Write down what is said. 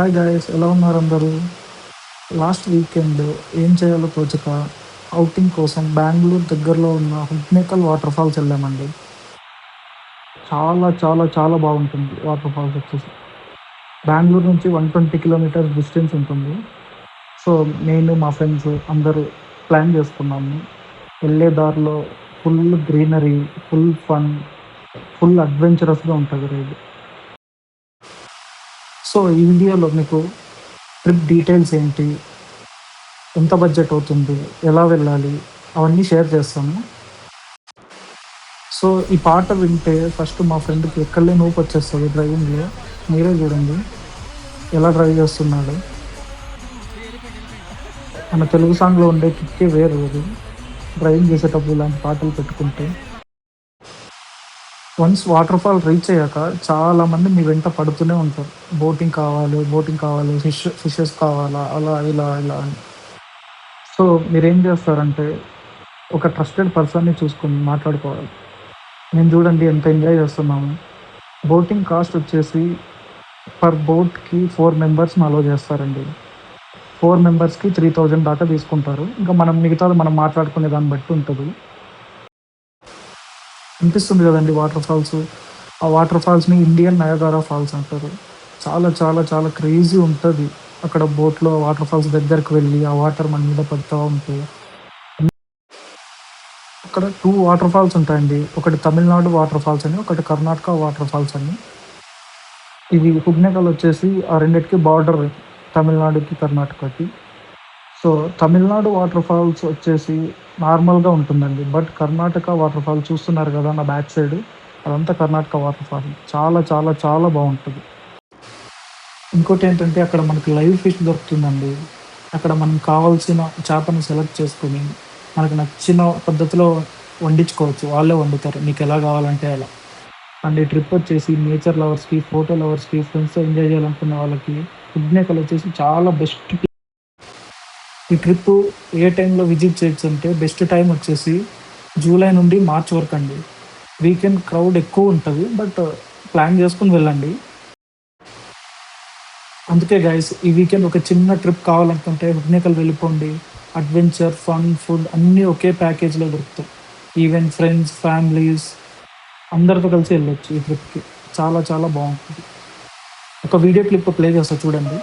Hi guys ఎలా ఉన్నారు అందరూ? లాస్ట్ వీకెండ్ ఏం చేయాలో తోచక అవుటింగ్ కోసం బెంగళూరు దగ్గరలో ఉన్న హుడ్నేకల్ వాటర్ ఫాల్స్ వెళ్ళామండి. చాలా చాలా చాలా బాగుంటుంది వాటర్ ఫాల్స్ వచ్చేసి. బెంగళూరు నుంచి వన్ ట్వంటీ కిలోమీటర్స్ డిస్టెన్స్ ఉంటుంది. సో నేను మా ఫ్రెండ్స్ అందరూ ప్లాన్ చేసుకున్నాము. వెళ్ళే దారిలో full greenery full fun full అడ్వెంచరస్గా ఉంటుంది రైడ్ సో ఈ వీడియోలో మీకు ట్రిప్ డీటెయిల్స్ ఏంటి ఎంత బడ్జెట్ అవుతుంది ఎలా వెళ్ళాలి అవన్నీ షేర్ చేస్తాము సో ఈ పాట వింటే ఫస్ట్ మా ఫ్రెండ్కి ఎక్కడలే నూపు వచ్చేస్తుంది డ్రైవింగ్లో. మీరే చూడండి ఎలా డ్రైవ్ చేస్తున్నాడు. మన తెలుగు సాంగ్లో ఉండే కిక్కే వేరు అది. డ్రైవింగ్ చేసేటప్పుడు ఇలాంటి పాటలు పెట్టుకుంటే వన్స్ వాటర్ ఫాల్ రీచ్ అయ్యాక చాలా మంది మీ వెంట పడుతూనే ఉంటారు. బోటింగ్ కావాలి బోటింగ్ కావాలి ఫిష్ ఫిషెస్ కావాలా అలా ఇలా ఇలా అని. సో మీరేం చేస్తారంటే ఒక ట్రస్టెడ్ పర్సన్ని చూసుకుని మాట్లాడుకోవాలి. నేను చూడండి ఎంత ఎంజాయ్ చేస్తున్నాము. బోటింగ్ కాస్ట్ వచ్చేసి పర్ బోట్కి ఫోర్ మెంబర్స్ని అలో చేస్తారండి. ఫోర్ మెంబర్స్కి త్రీ థౌజండ్ దాకా తీసుకుంటారు. ఇంకా మనం మిగతాది మనం మాట్లాడుకునే దాన్ని బట్టి ఉంటుంది. అనిపిస్తుంది కదండి వాటర్ ఫాల్స్. ఆ వాటర్ ఫాల్స్ని ఇండియన్ నయగారా ఫాల్స్ అంటారు. చాలా చాలా చాలా క్రేజీ ఉంటుంది. అక్కడ బోట్లో వాటర్ ఫాల్స్ దగ్గరికి వెళ్ళి ఆ వాటర్ మన మీద పడుతూ ఉంటాయి అక్కడ టూ వాటర్ ఫాల్స్ ఉంటాయండి. ఒకటి తమిళనాడు వాటర్ ఫాల్స్ అని ఒకటి కర్ణాటక వాటర్ ఫాల్స్ అని. ఇది హుగ్నేకల్ వచ్చేసి ఆ రెండింటికి బార్డర్ తమిళనాడుకి కర్ణాటకకి. సో తమిళనాడు వాటర్ ఫాల్స్ వచ్చేసి నార్మల్గా ఉంటుందండి. బట్ కర్ణాటక వాటర్ ఫాల్ చూస్తున్నారు కదా నా బ్యాక్ సైడ్. అదంతా కర్ణాటక వాటర్ ఫాల్. చాలా చాలా చాలా బాగుంటుంది. ఇంకోటి ఏంటంటే అక్కడ మనకి లైవ్ ఫిష్ దొరుకుతుందండి. అక్కడ మనం కావాల్సిన చేపను సెలెక్ట్ చేసుకొని మనకు నచ్చిన పద్ధతిలో వండించుకోవచ్చు. వాళ్ళే వండుతారు. నీకు ఎలా కావాలంటే అలా. అండ్ ఈ ట్రిప్ వచ్చేసి నేచర్ లవర్స్కి ఫోటో లవర్స్కి ఫ్రెండ్స్తో ఎంజాయ్ చేయాలనుకునే వాళ్ళకి ఉద్నేకల్ వచ్చేసి చాలా బెస్ట్ ఈ ట్రిప్ ఏ టైంలో విజిట్ చేయొచ్చు అంటే బెస్ట్ టైం వచ్చేసి జూలై నుండి మార్చ్ వరకు అండి. వీకెండ్ క్రౌడ్ ఎక్కువ ఉంటుంది బట్ ప్లాన్ చేసుకుని వెళ్ళండి. అందుకే గైస్ ఈ వీకెండ్ ఒక చిన్న ట్రిప్ కావాలనుకుంటే హుడ్నేకల్ వెళ్ళిపోండి. అడ్వెంచర్ ఫన్ ఫుడ్ అన్నీ ఒకే ప్యాకేజ్లో దొరుకుతాయి. ఈవెన్ ఫ్రెండ్స్ ఫ్యామిలీస్ అందరితో కలిసి వెళ్ళొచ్చు ఈ ట్రిప్కి చాలా చాలా బాగుంటుంది. ఒక వీడియో క్లిప్ ప్లే చేస్తా చూడండి.